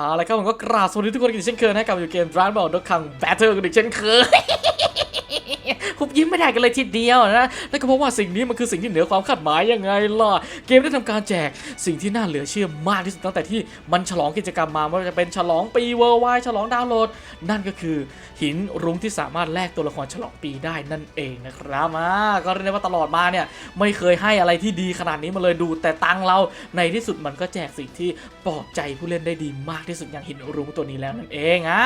เอาละครับผมก็กราบสวัสดีทุกคนอีกเช่นเคยนะกับอยู่เกม Dragon Ball Dokkan Battle กันอีกเช่นเคยคุยิ้มไม่ได้กันเลยทีเดียวนะแล้วก็เพราะว่าสิ่งนี้มันคือสิ่งที่เหนือความคาดหมายยังไงล่ะ เกมได้ทำการแจกสิ่งที่น่าเหลือเชื่อมากที่สุดตั้งแต่ที่มันฉลองกิจกรรมมาไม่ว่าจะเป็นฉลองปีเวอร์ไวฉลองดาวน์โหลด นั่นก็คือหินรุ้งที่สามารถแลกตัวละครฉลองปีได้นั่นเองนะครับอ่าก็เรียกได้ว่าตลอดมาเนี่ยไม่เคยให้อะไรที่ดีขนาดนี้มาเลยดู แต่ตังเราในที่สุดมันก็แจกสิ่งที่ปลอบใจผู้เล่นได้ดีมากที่สุดอย่างหินรุ้งตัวนี้แล้วนั่นเองอะ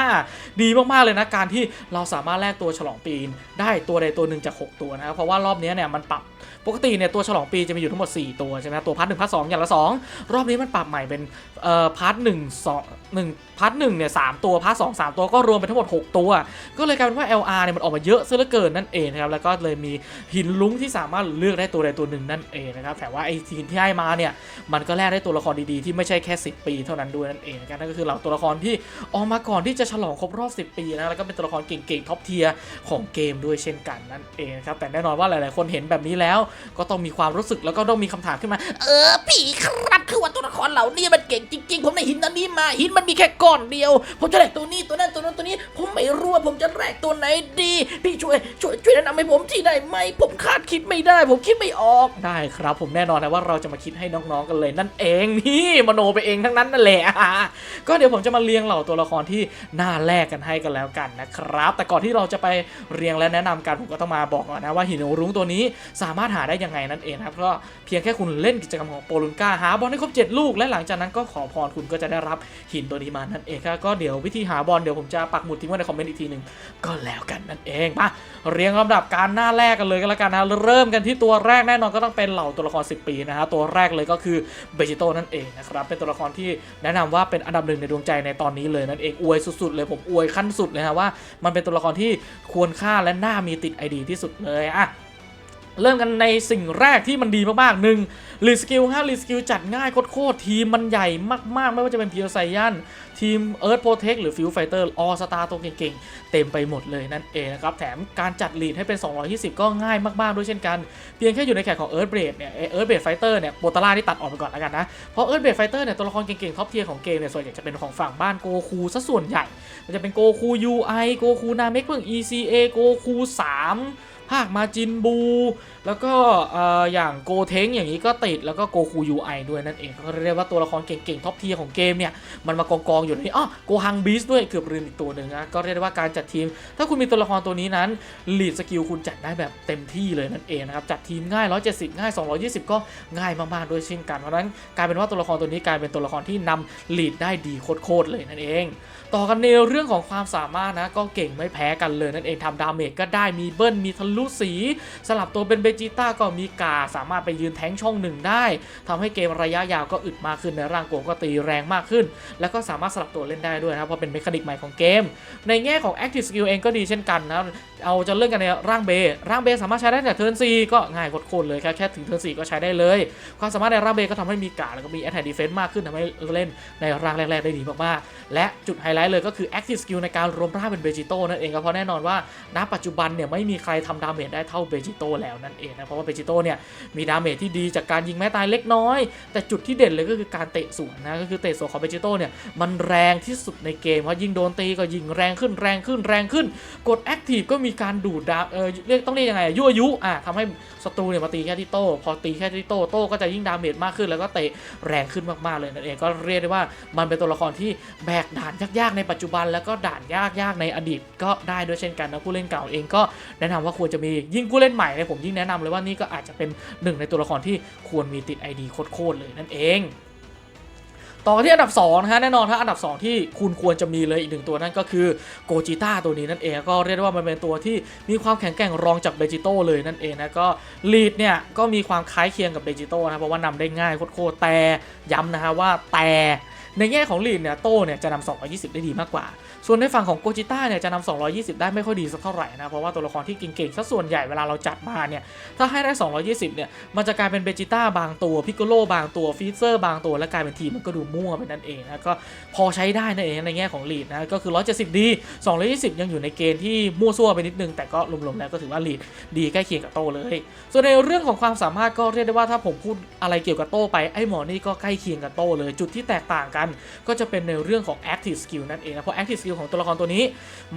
ดีมากๆเลยนะการที่เราสามารถแลกตัวฉลองปีได้ตัวใดตัวหนึ่งจาก 6 ตัวนะครับเพราะว่ารอบนี้เนี่ยมันปรับปกติเนี่ยตัวฉลองปีจะมีอยู่ทั้งหมด 4 ตัวใช่ไหมตัวพาร์ทหนึ่งพาร์ทสองอย่างละ 2 รอบนี้มันปรับใหม่เป็นเอ่อพาร์ทหนึ่งสองหนึ่งพาร์ทหนึ่งเนี่ยสามตัวพาร์ทสองสามตัวก็รวมเป็นทั้งหมด 6 ตัว ก็เลยกลายเป็นว่า LR เนี่ยมันออกมาเยอะซะเหลือเกินนั่นเองนะครับแล้วก็เลยมีหินลุ้งที่สามารถเลือกได้ตัวใดตัวหนึ่งนั่นเองนะครับแต่ว่าไอ้ทีมที่ให้มาเนี่ยมันก็แลกได้ตัวละครดีๆที่ไม่ใช่แค่ 10 ปีเท่านั้นด้วยนั่นเองนะครับนั่นก็คือเหล่าตัวละครที่ออกมาก่อนที่จะฉลองครบรอบ 10 ปีนะแล้วก็เป็นตัวละครเก่งๆท็อปเทียร์ของเกมด้วยเช่นกันนั่นเองครับแต่แน่นอนว่าหลาย ๆ คนเห็นแบบนี้แล้ว ก็ต้องมีความรู้สึกแล้วก็ต้องมีคำถามขึ้นมา เออผีครับคือว่าตัวละครเหล่านี้มันเก่งจริง ๆ ผมได้หินอันนี้มาหินมันมีแค่ก้อนเดียว ผมจะแลกตัวนี้ตัวนั้นตัวนั้นตัวนี้ ผมไม่รู้ว่าผมจะแลกตัวไหนดี พี่ช่วยช่วยช่วยแนะนำให้ผมที่ได้ไหมผมคาดคิดไม่ได้ ผมคิดไม่ออกได้ครับ ผมแน่นอนนะว่าเราจะมาคิดให้น้อง ๆ กันเลยนั่นเองนี่มโนไปเองทั้งนั้นนั่นแหละก็เดี๋ยวผมจะมาเรียงเหล่าตัวละครที่น่าแลกกันให้กันแล้วกันนะครับ แต่ก่อนที่เราจะไปเรียงและแนะนำกันผมก็ต้องมาบอกก่อนนะว่าหินรุ้งตัวนี้สามารถหาได้ยังไงนั่นเองนะครับก็เพียงแค่คุณเล่นกิจกรรมของโปลุนกาหาบอลให้ครบ7ลูก และหลังจากนั้นก็ขอพรคุณก็จะได้รับหินตัวนี้มานั่นเองครับก็เดี๋ยววิธีหาบอลเดี๋ยวผมจะปักหมุดทิ้งไว้ในคอมเมนต์อีกทีหนึ่งก็แล้วกันนั่นเองมาเรียงลำดับการหน้าแรกกันเลยก็แล้วกันนะเริ่มกันที่ตัวแรกแน่นอนก็ต้องเป็นเหล่าตัวละคร 10 ปีนะฮะตัวแรกเลยก็คือเบจิโตนั่นเองนะครับเป็นตัวละครที่แนะนำว่าเป็นอันดับหนึ่งในดวงใจในตอนนี้เลยนั่นเองอวยสุดๆเลยผมอวยขั้นสุดเลยนะว่ามันเป็นตัวละครที่ควรค่าและน่ามีติดไอดีที่สุดเลยอะ เริ่มกันในสิ่งแรกที่มันดีมากๆหนึ่งรีสกิลฮะรีสกิลจัดง่ายโคตรๆทีมมันใหญ่มากๆ ไม่ว่าจะเป็นเพียวไซยันทีมเอิร์ธโปรเทคหรือฟิวไฟเตอร์ออสตาตัวเก่งๆ เต็มไปหมดเลยนั่นเองนะครับ แถมการจัดลีดให้เป็น 220 ก็ง่ายมากๆ ด้วยเช่นกัน เพียงแค่อยู่ในแขกของเอิร์ธเบรดเนี่ยเอิร์ธเบรดไฟเตอร์เนี่ยโบตาร่าที่ตัดออกไปก่อนแล้วกันนะ เพราะเอิร์ธเบรดไฟเตอร์เนี่ยตัวละครเก่งๆ ท็อปเทียร์ของเกมเนี่ยส่วนใหญ่จะเป็นของฝั่งบ้านโกคูซะส่วนใหญ่ มันจะเป็นโกคู UI โกคูนาเมกเพิ่ง ECA โกคู3 ภาคมาจินบู แล้วก็ออย่างโกเทงอย่างนี้ก็ติดแล้วก็โกคู UI ด้วยนั่นเองก็เรียกว่าตัวละครเก่งๆท็อปเทียของเกมเนี่ยมันมากองๆอยู่ในนี้อ๋อโกฮังบีสด้วยเกือบลืมอีกตัวหนึ่งนะก็เรียกว่าการจัดทีม ถ้าคุณมีตัวละครตัวนี้นั้นลีดสกิลคุณจัดได้แบบเต็มที่เลยนั่นเองนะครับจัดทีมง่าย 170 ง่าย 220 ก็ง่ายมากๆด้วยเช่นกันเพราะนั้นกลายเป็นว่าตัวละครตัวนี้กลายเป็นตัวละครที่นำลีดได้ดีโคตรๆเลยนั่นเอง ต่อกันในเรื่องของความสามารถนะก็เก่งไม่แพ้กันเลยนั่นเองทำดาเมจก็ได้มีเบิ้ลมีทะลุสี สลับตัวเป็นเบจิต้าก็มีกาสามารถไปยืนแทงช่องหนึ่งได้ทำให้เกมระยะยาวก็อึดมากขึ้นในร่างโกงก็ตีแรงมากขึ้น แล้วก็สามารถสลับตัวเล่นได้ด้วยนะครับเพราะเป็นเมคานิกใหม่ของเกม ในแง่ของ Active Skill เองก็ดีเช่นกันนะเอาจะเรื่องกันในร่างเบร่างเบสามารถใช้ได้แต่เทิร์นซีก็ง่ายโคตรเลยแค่แค่ถึงเทิร์นซีก็ใช้ได้เลย ความสามารถในร่างเบก็ทำให้มีกาแล้วก็มี Attack Defense มากขึ้นทำให้เล่นในร่างแรกๆได้ดีมากๆ และจุดไฮไลท์เลยก็คือ Active Skill ในการรวมร่างเป็นเบจิโต้นั่นเองครับเพราะแน่นอนว่าณปัจจุบันเนี่ยไม่มีใครทำดาเมจได้เท่าเบจิโต้แล้วนั่นเองนะเพราะว่าเบจิโต้เนี่ยมีดาเมจที่ดีจากการยิงแม้ตายเล็กน้อย แต่จุดที่เด่นเลยก็คือการเตะสวนนะก็คือเตะสวนของเบจิโต้เนี่ยมันแรงที่สุดในเกมเพราะยิงโดนตีก็ยิงแรงขึ้นแรงขึ้นแรงขึ้น กด Active ก็มีการดูดดาเออเรียกต้องเรียกยังไงอะยั่วยุอะทำให้ศัตรูเนี่ยมาตีแค่ที่โต้พอตีแค่ที่โต้โต้ก็จะยิ่งดาเมจมากขึ้น แล้วก็เตะแรงขึ้นมากๆเลยนั่นเองก็เรียกได้ว่ามันเป็นตัวละครที่แบกด่านยากๆในปัจจุบันแล้วก็ด่านยากๆในอดีตก็ได้ด้วยเช่นกันนะผู้เล่นเก่าเองก็แนะนำว่าควรจะมียิ่งผู้เล่นใหม่เนี่ยผมยิ่งแนะนำเลยว่านี่ก็อาจจะเป็นหนึ่งในตัวละครที่ควรมีติด ID โคตรๆเลยนั่นเองต่อที่อันดับ2นะฮะแน่นอนถ้าอันดับ 2 ที่คุณควรจะมีเลยอีกหนึ่งตัวนั่นก็คือโกจิต้าตัวนี้นั่นเองก็เรียกได้ว่ามันเป็นตัวที่มีความแข็งแกร่งรองจากเบจิโต้เลยนั่นเองนะก็ลีดเนี่ยก็มีความคล้ายเคียงกับเบจิโต้นะเพราะว่านำได้ง่ายโคตรแต่ย้ำนะฮะว่าแต่ในแง่ของลีดเนี่ยโต้เนี่ยจะนำ220 ได้ดีมากกว่า ส่วนในฝั่งของโกจิต้าเนี่ยจะนำ220 ได้ไม่ค่อยดีสักเท่าไหร่นะ เพราะว่าตัวละครที่เก่งๆสักส่วนใหญ่เวลาเราจัดมาเนี่ย ถ้าให้ได้ 220 เนี่ย มันจะกลายเป็นเบจิต้าบางตัวพิกโกโลบางตัวฟีเซอร์บางตัว และกลายเป็นทีมมันก็ดูมั่วไปนั่นเองนะก็พอใช้ได้นั่นเองในแง่ของลีดนะก็คือ 170 ดี 220 ยังอยู่ในเกณฑ์ที่มั่วซั่วไปนิดนึงแต่ก็รวมๆแล้วก็ถือว่าลีดดีใกล้เคียงกับโตเลย ส่วนในเรื่องของความสามารถก็เรียกได้ว่าถ้าผมพูดอะไรเกี่ยวกับโตไปไอ้หมอนี่ก็ใกล้เคียงกับโตเลย จุดที่แตกต่างกัน ก็จะเป็นในเรื่องของ active skill นั่นเองนะเพราะ active skill ของตัวละครตัวนี้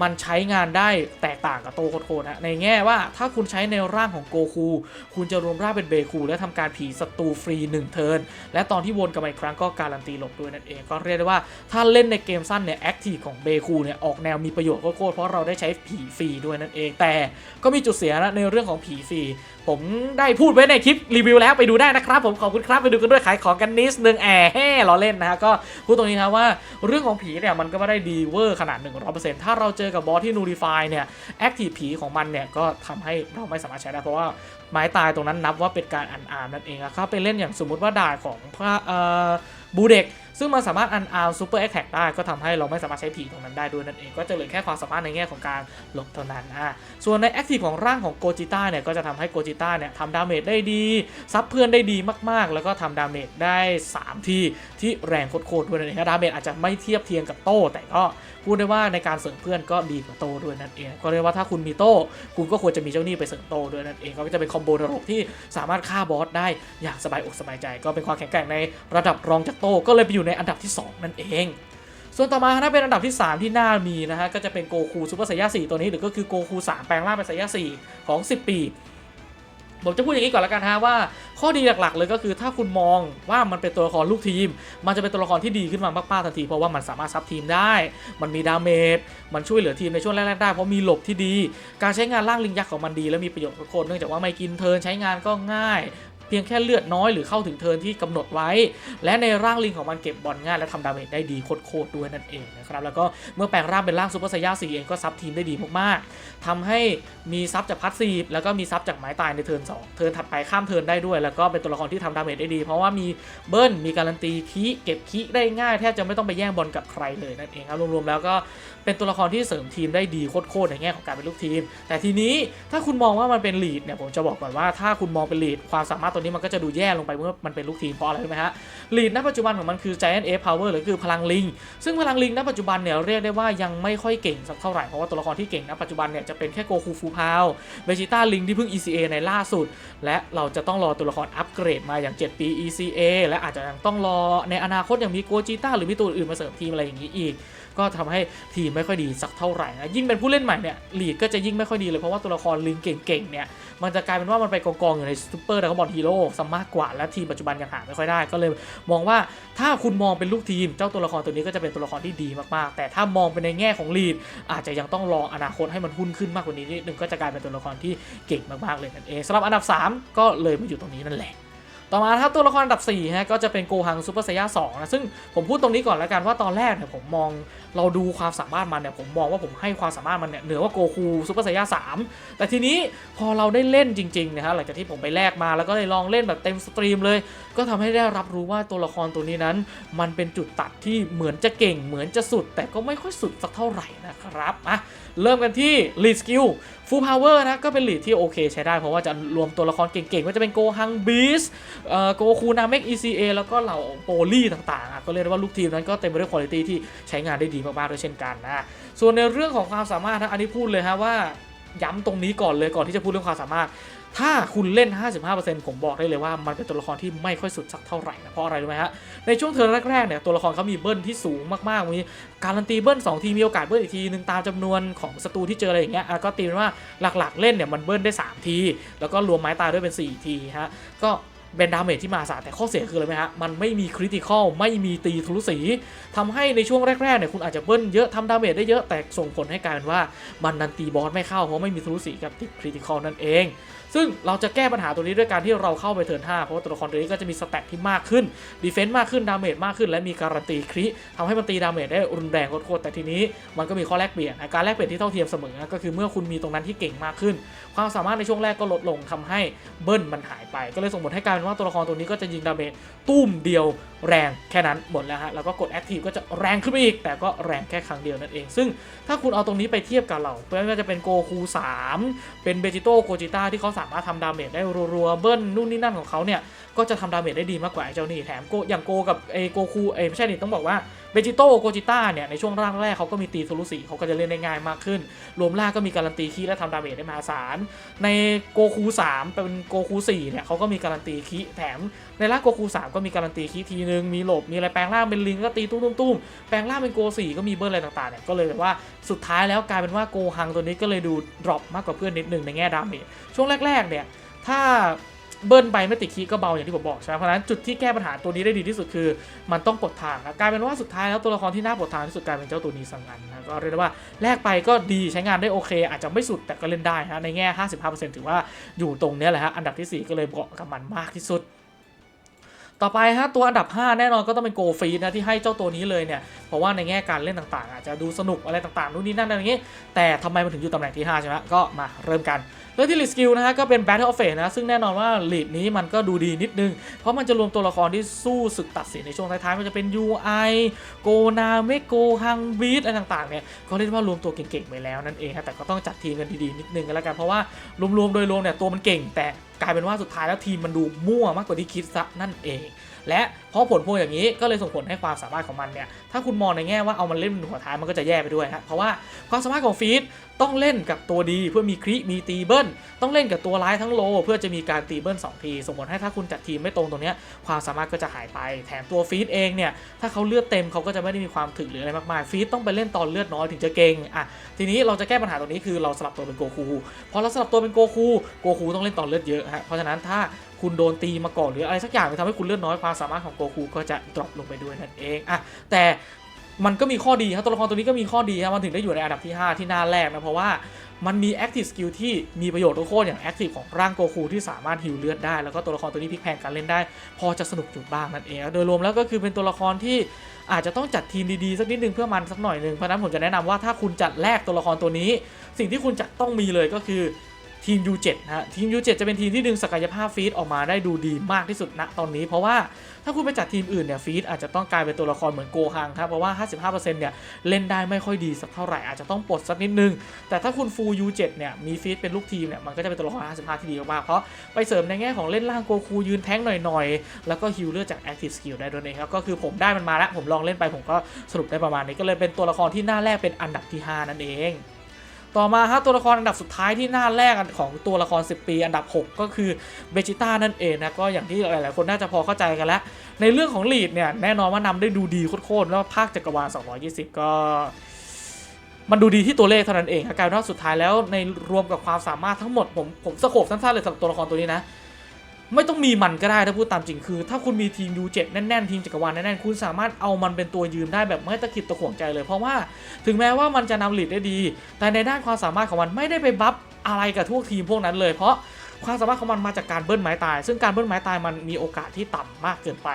มันใช้งานได้แตกต่างกับโตโคโคนะในแง่ว่าถ้าคุณใช้ในร่างของโกคู คุณจะรวมร่างเป็นเบคู และทำการผีศัตรูฟรี 1 เทิร์นและตอนที่วนกลับมาอีกครั้งก็การันตีหลบด้วยนั่นเอง ก็เรียกได้ว่าถ้าเล่นในเกมสั้นเนี่ย active ของเบคูเนี่ยออกแนวมีประโยชน์โคตรเพราะเราได้ใช้ผีฟรีด้วยนั่นเอง แต่ก็มีจุดเสียนะในเรื่องของผีฟรีผมได้พูดไว้ในคลิปรีวิวแล้วไปดูได้นะครับผมขอบคุณครับไปดูกันด้วยขายของกันนิดนึงแอบแห่เราเล่นนะฮะก็พูดตรงนี้ครับว่าเรื่องของผีเนี่ยมันก็ไม่ได้ดีเวอร์ขนาด 100%ถ้าเราเจอกับบอสที่นูริฟายเนี่ยแอคทีฟผีของมันเนี่ยก็ทำให้เราไม่สามารถใช้ได้เพราะว่าไม้ตายตรงนั้นนับว่าเป็นการอันอาร์มนั่นเองนะครับไปเล่นอย่างสมมุติว่าด่าของพระเอ่อบูเด็ก ซึ่งมันสามารถอันอาร์ซูเปอร์แอคแท็กได้ก็ทำให้เราไม่สามารถใช้ผีตรงนั้นได้ด้วยนั่นเองก็จะเหลือแค่ความสามารถในแง่ของการหลบเท่านั้นอะส่วนในแอคทีฟของร่างของโกจิต้าเนี่ยก็จะทำให้โกจิต้าเนี่ยทำดาเมจได้ดีซับเพื่อนได้ดีมากๆ แล้วก็ทำดาเมจได้ 3 ที่ที่แรงโคตรๆด้วยนั่นเองดาเมจอาจจะไม่เทียบเทียงกับโต้แต่ก็พูดได้ว่าในการเสริมเพื่อนก็ดีกว่าโต้ด้วยนั่นเอง ก็เรียกว่าถ้าคุณมีโต้คุณก็ควรจะมีเจ้าหนี้ไปเสริมโต้ด้วยนั่นเองก็จะเป็นคอมโบนรกที่สามารถฆ่าบอสได้อย่างสบายอกสบายใจ ก็เป็นความแข็งแกร่งในระดับรองจากโต้ก็เลยไปอยู่ในอันดับที่สองนั่นเอง ส่วนต่อมาถ้าเป็นอันดับที่ 3 ที่น่ามีนะฮะก็จะเป็นโกคูซูเปอร์ไซย่า4ตัวนี้หรือก็คือโกคู3แปลงร่างเป็นไซย่า4ของ 10 ปีผมจะพูดอย่างนี้ก่อนล้วกันฮะว่า ข้อดีหลักๆ เลยก็คือถ้าคุณมองว่ามันเป็นตัวละครลูกทีม มันจะเป็นตัวละครที่ดีขึ้นมามากๆทันทีเพราะว่ามันสามารถซับทีมได้ มันมีดาเมจมันช่วยเหลือทีมในช่วงแรกๆได้เพราะมีหลบที่ดี การใช้งานร่างลิงยักษ์ของมันดี และมีประโยชน์กับคนเนื่องจากว่าไม่กินเทินใช้งานก็ง่าย เพียงแค่เลือดน้อยหรือเข้าถึงเทิร์นที่กำหนดไว้ และในร่างลิงของมันเก็บบอลง่ายและทำดาเมจได้ดีโคตรๆด้วยนั่นเอง นะครับ แล้วก็เมื่อแปลงร่างเป็นร่างซูเปอร์ไซย่า4เองก็ซับทีมได้ดีมากๆทำให้มีซับจากพัสซีแล้วก็มีซับจากไม้ตายในเทิร์น2เทิร์นถัดไปข้ามเทิร์นได้ด้วย แล้วก็เป็นตัวละครที่ทำดาเมจได้ดี เพราะว่ามีเบิ้ลมีการันตีคีเก็บคีได้ง่ายแทบจะไม่ต้องไปแย่งบอลกับใครเลยนั่นเองครับรวมๆแล้วก็เป็นตัวละครที่เสริมทีมได้ดีโคตรๆในแง่ของการเป็นลูกทีม แต่ทีนี้ถ้าคุณมองว่ามันเป็นลีดเนี่ยผมจะบอกก่อนว่าถ้าคุณมองเป็นลีดความสามารถตัวนี้มันก็จะดูแย่ลงไปเมื่อมันเป็นลูกทีมเพราะอะไรรู้ไหมฮะลีดณปัจจุบันของมันคือ Giant Ape Power หรือคือพลังลิงซึ่งพลังลิงณปัจจุบันเนี่ยเรียกได้ว่ายังไม่ค่อยเก่งสักเท่าไหร่เพราะว่าตัวละครที่เก่งนะปัจจุบันเนี่ยจะเป็นแค่โกคูฟูพาวเบจิต้าลิงที่เพิ่ง ECA ในล่าสุด และเราจะต้องรอตัวละครอัปเกรดมาอย่าง 7 ปี ECA และอาจจะยังต้องรอในอนาคตอย่างมีโกจิต้าหรือมีตัวอื่นมาเสริมทีมอะไรอย่างนี้อีก ก็ทำให้ทีมไม่ค่อยดีสักเท่าไหร่นะยิ่งเป็นผู้เล่นใหม่เนี่ยลีดก็จะยิ่งไม่ค่อยดีเลยเพราะว่าตัวละครลิงเก่งๆเนี่ยมันจะกลายเป็นว่ามันไปกองๆอยู่ในซูเปอร์ดราก้อนบอลฮีโร่ซะมากกว่าและทีมปัจจุบันยังหาไม่ค่อยได้ก็เลยมองว่าถ้าคุณมองเป็นลูกทีม เจ้าตัวละครตัวนี้ก็จะเป็นตัวละครที่ดีมากๆ แต่ถ้ามองเป็นในแง่ของลีดอาจจะยังต้องรออนาคตให้มันหุ้นขึ้นมากกว่านี้นิดนึงก็จะกลายเป็นตัวละครที่เก่งมากๆเลยนั่นเองสำหรับอันดับ 3 ก็เลยมาอยู่ตรงนี้นั่นแหละ ต่อมาถ้าตัวละครอันดับ4ฮะก็จะเป็นโกฮังซูเปอร์ไซย่า2นะซึ่งผมพูดตรงนี้ก่อนแล้วกันว่าตอนแรกเนี่ยผมมองเราดูความสามารถมันเนี่ยผมมองว่าผมให้ความสามารถมันเนี่ยเหนือกว่าโกคูซูเปอร์ไซย่า3แต่ทีนี้พอเราได้เล่นจริงๆนะฮะหลังจากที่ผมไปแลกมาแล้วก็ได้ลองเล่นแบบเต็มสตรีมเลย ก็ทำให้ได้รับรู้ว่าตัวละครตัวนี้นั้น มันเป็นจุดตัดที่เหมือนจะเก่งเหมือนจะสุด แต่ก็ไม่ค่อยสุดสักเท่าไหร่นะครับอะเริ่มกันที่ lead skill full power นะก็เป็น lead ที่โอเคใช้ได้เพราะว่าจะรวมตัวละครเก่งๆก็จะเป็นโกฮังบีสโกคูนาเมก ECA แล้วก็เหล่าโปลี่ต่างๆ ก็เรียกได้ว่าลูกทีมนั้นก็เต็มไปด้วยคุณภาพที่ใช้งานได้ดีมากๆด้วยเช่นกันนะ ส่วนในเรื่องของความสามารถนะอันนี้พูดเลยฮะว่าย้ำตรงนี้ก่อนเลยก่อนที่จะพูดเรื่องความสามารถ ถ้าคุณเล่น 55%ผมบอกได้เลยว่ามันเป็นตัวละครที่ไม่ค่อยสุดสักเท่าไหร่นะ เพราะอะไรรู้ไหมฮะ ในช่วงเทอร์นแรกๆเนี่ยตัวละครเขามีเบิ้ลที่สูงมากๆ มีการันตีเบิ้ล2ทีมีโอกาสเบิ้ลอีกทีหนึ่งตามจำนวนของศัตรูที่เจออะไรอย่างเงี้ยก็ตีเป็นว่าหลักๆเล่นเนี่ยมันเบิ้ลได้ 3 ที แล้วก็รวมไม้ตายด้วยเป็น 4 ทีฮะ ก็ เป็นดาเมจที่มาสาแต่ข้อเสียคืออะไรไหมฮะ มันไม่มีคริติคอลไม่มีตีทะลุสีทำให้ในช่วงแรกๆเนี่ยคุณอาจจะเบิ้ลเยอะทำดาเมจได้เยอะแต่ส่งผลให้กลายเป็นว่ามันนันตีบอสไม่เข้าเพราะไม่มีทะลุสีกับติดคริติคอลนั่นเองซึ่งเราจะแก้ปัญหาตัวนี้ด้วยการที่เราเข้าไปเทิร์น5เพราะว่าตัวละครตัวนี้ก็จะมีสแตทที่มากขึ้นดีเฟนซ์มากขึ้นดาเมจมากขึ้น และมีการันตีคริทำให้มันตีดาเมจได้รุนแรงโคตรๆแต่ทีนี้มันก็มีข้อแลกเปลี่ยนการแลกเปลี่ยนที่เท่าเทียมเสมอนะก็คือเมื่อคุณมีตรงนั้นที่เก่งมากขึ้น ความสามารถในช่วงแรกก็ลดลงทำให้เบิ้ลมันหายไป ก็เลยส่งผลให้กลายเป็นว่าตัวละครตัวนี้ก็จะยิงดาเมจตุ้มเดียวแรงแค่นั้นหมดแล้วฮะแล้วก็กดแอคทีฟก็จะแรงขึ้นไปอีก แต่ก็แรงแค่ครั้งเดียวนั่นเอง ซึ่งถ้าคุณเอาตรงนี้ไปเทียบกับเราไม่ว่าจะเป็นโกคู3เป็นเบจิโตโกจิต้าที่เขาสามารถทำดาเมจได้รัวๆเบิ้ลนู่นนี่นั่นของเขาเนี่ยก็จะทำดาเมจได้ดีมากกว่าไอ้เจ้านี่แถมโกอย่างโกกับไอโกคูเอไม่ใช่นี่ต้องบอกว่าเบจิโต้โกจิต้าเนี่ยในช่วงร่างแรกเขาก็มีตีโซลุสีเขาก็จะเล่นได้ง่ายมากขึ้น รวมล่าก็มีการันตีคีและทำดาเมจได้มหาศาลในโกคู3เป็นโกคู4เนี่ยเขาก็มีการันตีคีแถม ในร่างโกคู3ก็มีการันตีคีทีนึง มีหลบ มีอะไรแปลงร่างเป็นลิงก็ตีตุ้มตุ้มๆแปลงร่างเป็นโก4ก็มีเบิร์อะไรต่างๆเนี่ยก็เลยแบบว่าสุดท้ายแล้วกลายเป็นว่าโกฮังตัวนี้ก็เลยดูดรอปมากกว่าเพื่อนนิดนึงในแง่ดาเมจช่วงแรกๆเนี่ยถ้าเบิ้ลไปไม่ติดคีก็เบาอย่างที่ผมบอกใช่ไหมเพราะฉะนั้นจุดที่แก้ปัญหาตัวนี้ได้ดีที่สุดคือ มันต้องปลดทางกลายเป็นว่าสุดท้ายแล้วตัวละครที่น่าปลดทางที่สุดกลายเป็นเจ้าตัวนี้สังงันนะก็เรียกได้ว่าแลกไปก็ดีใช้งานได้โอเค อาจจะไม่สุดแต่ก็เล่นได้ฮะในแง่ 55%ถือว่าอยู่ตรงนี้แหละฮะอันดับที่ 4 ก็เลยเหมาะกับมันมากที่สุด ต่อไปฮะตัวอันดับ 5 แน่นอนก็ต้องเป็นโกฟีนะที่ให้เจ้าตัวนี้เลยเนี่ยเพราะว่าในแง่การเล่นต่างๆ อาจจะดูสนุกอะไรต่างๆนู่นนี่นั่นอะไรอย่างงี้แต่ทำไมมันถึงอยู่ตำแหน่งที่ 5 ใช่ไหมก็มาเริ่มกันเรื่องที่ lead skill นะฮะก็เป็น battle of fate นะซึ่งแน่นอนว่า lead นี้มันก็ดูดีนิดนึง เพราะมันจะรวมตัวละครที่สู้ศึกตัดสินในช่วงท้ายๆมันจะเป็น UI โกนาเมโกฮังบีทอะไรต่างๆเนี่ยก็เรียกว่ารวมตัวเก่งๆไปแล้วนั่นเองฮะแต่ก็ต้องจัดทีมกันดีๆนิดนึงกันแล้วกันเพราะว่ารวมๆโดยรวมเนี่ยตัวมันเก่งแต่ กลายเป็นว่าสุดท้ายแล้วทีมมันดูมั่วมากกว่าที่คิดซะนั่นเอง และเพราะผลพวงอย่างนี้ก็เลยส่งผลให้ความสามารถของมันเนี่ยถ้าคุณมองในแง่ว่าเอามันเล่นเป็นหัวท้ายมันก็จะแย่ไปด้วยฮะเพราะว่าความสามารถของฟีดต้องเล่นกับตัวดีเพื่อมีคริมีตีเบิ้ลต้องเล่นกับตัวร้ายทั้งโล เพื่อจะมีการตีเบิ้ลสองทีส่งผลให้ถ้าคุณจัดทีมไม่ตรงตรงเนี้ยความสามารถก็จะหายไปแถมตัวฟีดเองเนี่ยถ้าเขาเลือดเต็มเขาก็จะไม่ได้มีความถึกหรืออะไรมากมายฟีดต้องไปเล่นตอนเลือดน้อยถึงจะเก่งอะทีนี้เราจะแก้ปัญหาตรงนี้คือเราสลับตัวเป็นโกคูพอเราสลับตัวเป็นโกคูโกคูต้องเล่นตอนเลือดเยอะฮะเพราะฉะนั้นถ้า คุณโดนตีมาก่อนหรืออะไรสักอย่างที่ทำให้คุณเลือดน้อยความสามารถของโกคูก็จะดรอปลงไปด้วยนั่นเองอะแต่มันก็มีข้อดีครับตัวละครตัวนี้ก็มีข้อดีครับมันถึงได้อยู่ในอันดับที่ 5 ที่หน้าแรกนะ เพราะว่ามันมี Active Skill ที่มีประโยชน์โคตรอย่าง Active ของร่างโกคูที่สามารถฮิวเลือดได้ แล้วก็ตัวละครตัวนี้พลิกแพงการเล่นได้ พอจะสนุกจุดบ้างนั่นเอง โดยรวมแล้วก็คือเป็นตัวละครที่อาจจะต้องจัดทีมดีๆ สักนิดนึงเพื่อมันสักหน่อยหนึ่งเพราะนั้นผมจะแนะนำว่าถ้าคุณจัดแลกตัวละครตัวนี้ สิ่งที่คุณจะต้องมีเลยก็คือ ทีม U7 นะฮะทีม U7 จะเป็นทีมที่ดึงศักยภาพฟีดออกมาได้ดูดีมากที่สุดณตอนนี้ เพราะว่าถ้าคุณไปจัดทีมอื่นเนี่ยฟีดอาจจะต้องกลายเป็นตัวละครเหมือนโกฮังครับเพราะว่า 55%เนี่ยเล่นได้ไม่ค่อยดีสักเท่าไหร่อาจจะต้องปลดสักนิดนึง แต่ถ้าคุณฟูล U7 เนี่ยมีฟีดเป็นลูกทีมเนี่ยมันก็จะเป็นตัวละคร 55 ที่ดีมากๆเพราะไปเสริมในแง่ของเล่นล่างโกคูยืนแท้งหน่อยๆ แล้วก็ฮิลเลอร์จาก Active Skill ได้ด้วยเองครับก็คือผมได้มันมาแล้วผมลองเล่นไปผมก็สรุปได้ประมาณนี้ก็เลยเป็นตัวละครที่หน้าแรกเป็นอันดับที่ 5 นั่นเอง ต่อมาฮะตัวละครอันดับสุดท้ายที่หน้าแรกของตัวละคร 10 ปี อันดับ 6 ก็คือเบจิต้านั่นเองนะก็อย่างที่หลาย ๆ คนน่าจะพอเข้าใจกันแล้ว ในเรื่องของลีดเนี่ยแน่นอนว่านำได้ดูดีโคตรๆแล้วภาคจักรวาล 220 ก็มันดูดีที่ตัวเลขเท่านั้นเองการว่าสุดท้ายแล้วในรวมกับความสามารถทั้งหมดผมผมสโคบสั้นๆเลยสำหรับตัวละครตัวนี้นะ ไม่ต้องมีมันก็ได้ถ้าพูดตามจริงคือ ถ้าคุณมีทีม U7 แน่นๆ ทีมจักรวาลแน่นๆ คุณสามารถเอามันเป็นตัวยืมได้แบบไม่ตะขิดตะขวงใจเลย เพราะว่าถึงแม้ว่ามันจะนำลีดได้ดี แต่ในด้านความสามารถของมันไม่ได้ไปบัฟอะไรกับทุกทีมพวกนั้นเลยเพราะความสามารถของมันมาจากการเบิ้ลไม้ตาย ซึ่งการเบิ้ลไม้ตายมันมีโอกาสที่ต่ำมากเกินไป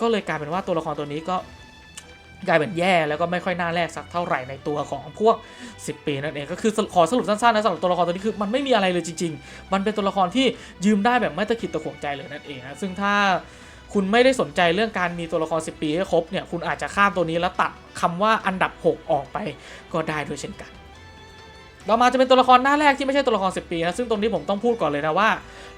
ก็เลยกลายเป็นว่าตัวละครตัวนี้ก็ กลายเป็นแย่แล้วก็ไม่ค่อยน่าแลกสักเท่าไหร่ในตัวของพวก 10 ปีนั่นเองก็คือขอสรุปสั้นๆนะสำหรับตัวละครตัวนี้คือมันไม่มีอะไรเลยจริง ๆ มันเป็นตัวละครที่ยืมได้แบบไม่ตะขิดตะขวงใจเลยนั่นเองนะซึ่งถ้าคุณไม่ได้สนใจเรื่องการมีตัวละคร 10 ปีให้ครบเนี่ยคุณอาจจะข้ามตัวนี้แล้วตัดคำว่าอันดับ 6 ออกไปก็ได้ด้วยเช่นกันต่อมาจะเป็นตัวละครหน้าแรกที่ไม่ใช่ตัวละคร 10 ปีนะซึ่งตรงนี้ผมต้องพูดก่อนเลยนะว่า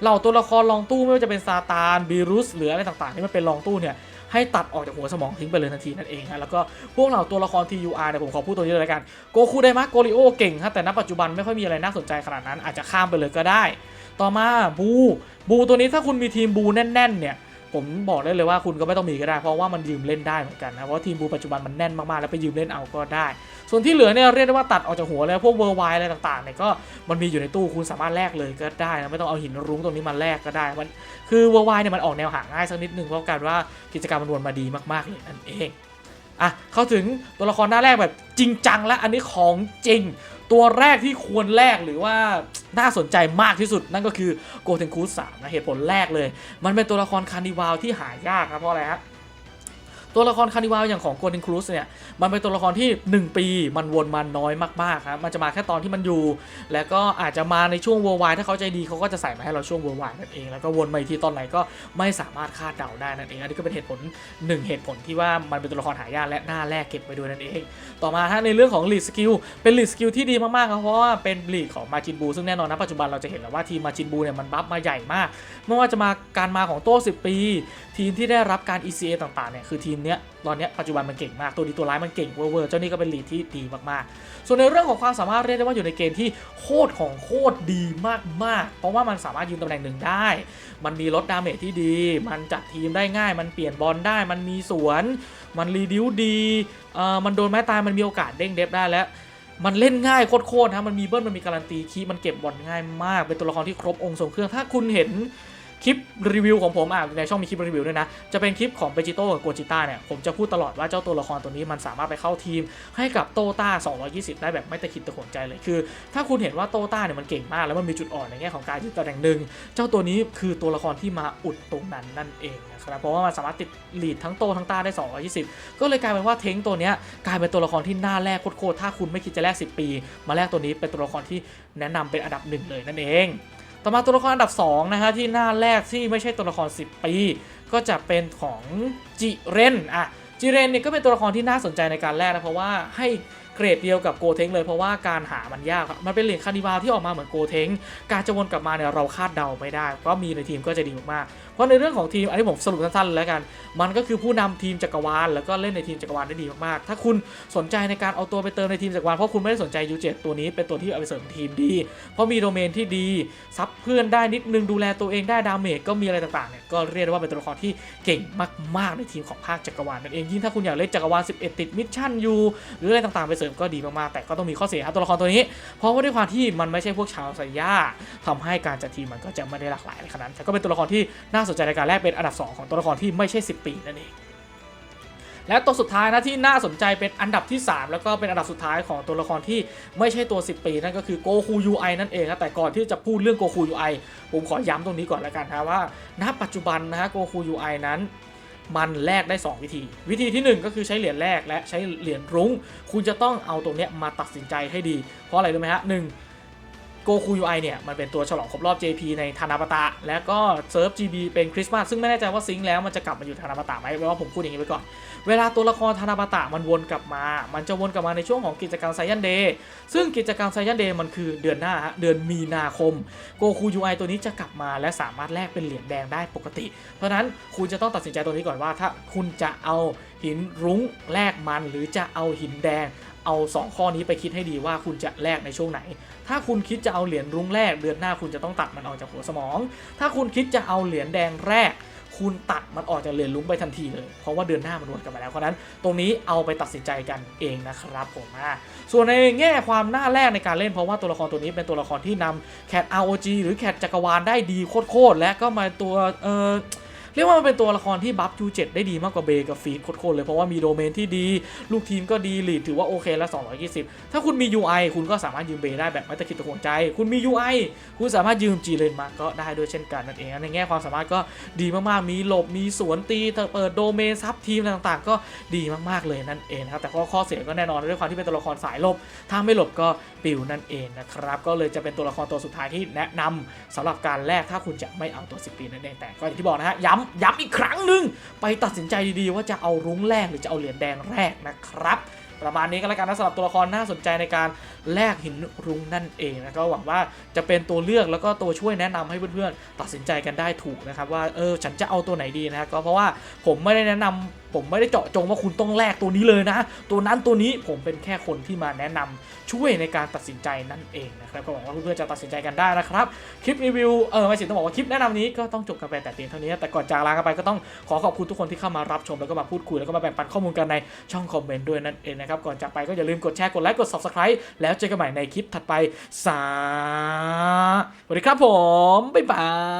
เราตัวละครลองตู้ไม่ว่าจะเป็นซาตานบีรุสหรืออะไรต่างๆที่มันเป็นลองตู้เนี่ย ให้ตัดออกจากหัวสมองทิ้งไปเลยทันทีนั่นเองฮะแล้วก็พวกเราตัวละคร TUR เนี่ยผมขอพูดตัวนี้เลยละกันโกคูไดมะโกริโอเก่งฮะแต่ณปัจจุบันไม่ค่อยมีอะไรน่าสนใจขนาดนั้นอาจจะข้ามไปเลยก็ได้ ต่อมาบูบูตัวนี้ถ้าคุณมีทีมบูแน่นๆเนี่ย ผมบอกได้เลยว่าคุณก็ไม่ต้องมีก็ได้ เพราะว่ามันยืมเล่นได้เหมือนกันนะเพราะทีมบูปัจจุบันมันแน่นมากๆแล้วไปยืมเล่นเอาก็ได้ ส่วนที่เหลือเนี่ยเรียกได้ว่าตัดออกจากหัวเลยพวกเวอร์ไวอะไรต่างๆเนี่ยก็มันมีอยู่ในตู้คุณสามารถแลกเลยก็ได้นะไม่ต้องเอาหินรุ้งตรงนี้มาแลกก็ได้มันคือเวอร์ไวเนี่ยมันออกแนวหาง่ายสักนิดนึงเพราะการว่ากิจกรรมมันวนมาดีมากๆเลยนั่นเองอะเข้าถึงตัวละครหน้าแรกแบบจริงจังและอันนี้ของจริง ตัวแรกที่ควรแลกหรือว่าน่าสนใจมากที่สุดนั่นก็คือโกเทนคูสามนะเหตุผลแรกเลย มันเป็นตัวละครคาร์นิวาลที่หายากครับเพราะอะไรครับ ตัวละครคานิวาอย่างของโกลเด้นครูสเนี่ยมันเป็นตัวละครที่ 1 ปีมันวนมาน้อยมากๆครับมันจะมาแค่ตอนที่มันอยู่ แล้วก็อาจจะมาในช่วงเวอร์ไวถ้าเขาใจดีเขาก็จะใส่มาให้เราช่วงเวอร์ไวนั่นเองแล้วก็วนมาอีกทีตอนไหนก็ไม่สามารถคาดเดาได้นั่นเองอันนี้ก็เป็นเหตุผลหนึ่งเหตุผลที่ว่ามันเป็นตัวละครหายากและหน้าแรกเก็บไปด้วยนั่นเอง ต่อมาฮะในเรื่องของลีดสกิลเป็นลีดสกิลที่ดีมากๆครับเพราะว่าเป็นลีดของมาจินบูซึ่งแน่นอนนะปัจจุบันเราจะเห็นแล้วว่าทีมมาจินบูเนี่ยมันบัฟมาใหญ่มากไม่ว่าจะมาการมาของโต้10 ปี ทีมที่ได้รับการ ECA ต่างๆเนี่ยคือทีมเนี้ยตอนเนี้ยปัจจุบันมันเก่งมากตัวดีตัวร้ายมันเก่งเวอร์ๆเจ้านี่ก็เป็นลีดที่ดีมากๆ ส่วนในเรื่องของความสามารถเรียกได้ว่าอยู่ในเกณฑ์ที่โคตรของโคตรดีมากๆ เพราะว่ามันสามารถยืนตำแหน่งหนึ่งได้ มันมีลดดาเมจที่ดี มันจัดทีมได้ง่าย มันเปลี่ยนบอลได้ มันมีสวน มันรีดิวดีเอ่อมันโดนไม้ตายมันมีโอกาสเด้งเดฟได้แล้วมันเล่นง่ายโคตรๆนะมันมีเบิ้ลมันมีการันตีคีมันเก็บบอลง่ายมาก เป็นตัวละครที่ครบองค์ทรงเครื่อง ถ้าคุณเห็น คลิปรีวิวของผมอะในช่องมีคลิปรีวิวด้วยนะ จะเป็นคลิปของเบจิโต้กับโกจิต้าเนี่ย ผมจะพูดตลอดว่าเจ้าตัวละครตัวนี้มันสามารถไปเข้าทีม ให้กับโตต้า 220 ได้แบบไม่ตะคิดตะขนใจเลย คือ ถ้าคุณเห็นว่าโตต้าเนี่ยมันเก่งมาก แล้วมันมีจุดอ่อนในแง่ของการยืนตำแหน่งหนึ่ง เจ้าตัวนี้คือตัวละครที่มาอุดตรงนั้นนั่นเองนะครับ เพราะว่ามันสามารถติดลีดทั้งโตทั้งต้าได้ 220 ก็เลยกลายเป็นว่าเทงตัวเนี้ยกลายเป็นตัวละครที่น่าแลกโคตรถ้าคุณไม่คิดจะแลก10 ปี มาแลกตัวนี้เป็นตัวละครที่แนะนำเป็นอันดับหนึ่งเลยนั่นเอง ต่อมาตัวละครอันดับ2นะฮะที่หน้าแรกที่ไม่ใช่ตัวละคร 10 ปี ก็จะเป็นของจิเรนอะจิเรนเนี่ยก็เป็นตัวละครที่น่าสนใจในการแลกนะเพราะว่าให้เกรดเดียวกับโกเทงเลยเพราะว่าการหามันยากครับมันเป็นเหรียญคานิวาลที่ออกมาเหมือนโกเทงการจะวนกลับมาเนี่ยเราคาดเดาไม่ได้เพราะมีในทีมก็จะดีมากๆ เพราะในเรื่องของทีม อันนี้ผมสรุปสั้นๆแล้วกัน มันก็คือผู้นำทีมจักรวาล แล้วก็เล่นในทีมจักรวาลได้ดีมากๆ ถ้าคุณสนใจในการเอาตัวไปเติมในทีมจักรวาล เพราะคุณไม่ได้สนใจยูเจ็ตัวนี้เป็นตัวที่เอาไปเสริมทีมดี เพราะมีโดเมนที่ดี ซับเพื่อนได้นิดนึง ดูแลตัวเองได้ดาเมจก็มีอะไรต่างๆเนี่ย ก็เรียกว่าเป็นตัวละครที่เก่งมากๆในทีมของภาคจักรวาลนั่นเอง ยิ่งถ้าคุณอยากเล่นจักรวาล 11 ติดมิชชั่นอยู่หรืออะไรต่างๆไปเสริมก็ดีมากๆ แต่ก็ต้องมีข้อเสียครับตัวละครตัวนี้ เพราะว่าด้วยความที่มันไม่ใช่พวกชาวไซย่าทำให้การจัดทีมมันก็จะไม่ได้หลากหลายขนาดนั้นแต่ก็เป็นตัวละครที่น่าสนใจในการแลกเป็นอันดับ 2 ของตัวละครที่ไม่ใช่ 10 ปีนั่นเองและตัวสุดท้ายนะที่น่าสนใจเป็นอันดับที่ 3 แล้วก็เป็นอันดับสุดท้ายของตัวละครที่ไม่ใช่ตัว 10 ปี นั่นก็คือโกคูยูไอนั่นเองนะแต่ก่อนที่จะพูดเรื่องโกคูยูไอผมขอย้ำตรงนี้ก่อนแล้วกันนะว่า ณ ปัจจุบันนะฮะโกคูยูไอนั้น มันแลกได้ 2 วิธี วิธีทีหนึ่1 ก็คือใช้เหรียญแรกและใช้เหรียญรุ้ง คุณจะต้องเอาตรงเนี้ยมาตัดสินใจให้ดี เพราะอะไรรู้ไหมฮะหนึ่ง โกคูยูไอเนี่ยมันเป็นตัวฉลองครบรอบ JP ในธนาปตะ แล้วก็เซิร์ฟ GB เป็นคริสต์มาสซึ่งไม่แน่ใจว่าซิงค์แล้วมันจะกลับมาอยู่ธนาปตะไหมเพราะว่าผมพูดอย่างนี้ไปก่อน เวลาตัวละครธนาปตะมันวนกลับมา มันจะวนกลับมาในช่วงของกิจกรรมไซยันเดย์ซึ่งกิจกรรมไซยันเดย์มันคือเดือนหน้าฮะเดือนมีนาคมโกคูยูไอตัวนี้จะกลับมาและสามารถแลกเป็นเหรียญแดงได้ปกติ เพราะฉะนั้นคุณจะต้องตัดสินใจตัวนี้ก่อนว่า ถ้าคุณจะเอาหินรุ้งแลกมันหรือจะเอาหินแดงเอา 2 ข้อนี้ไปคิดให้ดีว่าคุณจะแลกในช่วงไหน ถ้าคุณคิดจะเอาเหรียญรุ้งแรก เดือนหน้าคุณจะต้องตัดมันออกจากหัวสมอง ถ้าคุณคิดจะเอาเหรียญแดงแรก คุณตัดมันออกจากเหรียญรุ้งไปทันทีเลย เพราะว่าเดือนหน้ามันวนกลับมาแล้วเพราะนั้น ตรงนี้เอาไปตัดสินใจกันเองนะครับผมอะส่วนในแง่ความน่าแรกในการเล่นเพราะว่าตัวละครตัวนี้เป็นตัวละครที่นำแคท ROG หรือแคทจักรวาลได้ดีโคตรๆและก็มาตัวเออ เรียกว่ามันเป็นตัวละครที่บัฟ U7 ได้ดีมากกว่าเบกับฟีดโคตรๆเลย เพราะว่ามีโดเมนที่ดี ลูกทีมก็ดีลีดถือว่าโอเคแล้ว220 ถ้าคุณมี UI คุณก็สามารถยืมเบได้แบบไม่ตะคิดตะขวงใจ คุณมี UI คุณสามารถยืม G เลนมาก็ได้ด้วยเช่นกันนั่นเองในแง่ความสามารถก็ดีมากๆ มีหลบมีสวนตีเปิดโดเมนซับทีมต่างๆ ก็ดีมากๆเลยนั่นเองครับแต่ข้อข้อเสียก็แน่นอนด้วยความที่เป็นตัวละครสายลบ ถ้าไม่หลบก็ปิวนั่นเองนะครับก็เลยจะเป็นตัวละครตัวสุดท้ายที่แนะนำสำหรับการแลกถ้าคุณจะไม่เอาตัว10ปีนั่นเองแต่ก็อย่างที่บอกนะฮะย้ำย้ำอีกครั้งหนึ่งไปตัดสินใจดีๆ ว่าจะเอารุ้งแรกหรือจะเอาเหรียญแดงแรกนะครับประมาณนี้ก็แล้วกันนะสำหรับตัวละครน่าสนใจในการแลกหินรุ้งนั่นเองนะก็หวังว่าจะเป็นตัวเลือกแล้วก็ตัวช่วยแนะนำให้เพื่อนๆตัดสินใจกันได้ถูกนะครับว่าเออฉันจะเอาตัวไหนดีนะก็เพราะว่าผมไม่ได้แนะนำผมไม่ได้เจาะจงว่าคุณต้องแลกตัวนี้เลยนะ ตัวนั้นตัวนี้ผมเป็นแค่คนที่มาแนะนำช่วยในการตัดสินใจนั่นเองนะครับก็หวังว่าเพื่อนๆจะตัดสินใจกันได้นะครับคลิปรีวิวเออไม่สิต้องบอกว่าคลิปแนะนำนี้ก็ต้องจบกันไปแต่เพียงเท่านี้ แต่ก่อนจากลากันไปก็ต้องขอขอบคุณทุกคนที่เข้ามารับชมแล้วก็มาพูดคุยแล้วก็มาแบ่งปันข้อมูลกันในช่องคอมเมนต์ด้วยนั่นเองนะครับก่อนจากไปก็อย่าลืมกดแชร์กดไลค์กด subscribe แล้วเจอกันใหม่ในคลิปถัดไปสวัสดีครับผมบ๊ายบาย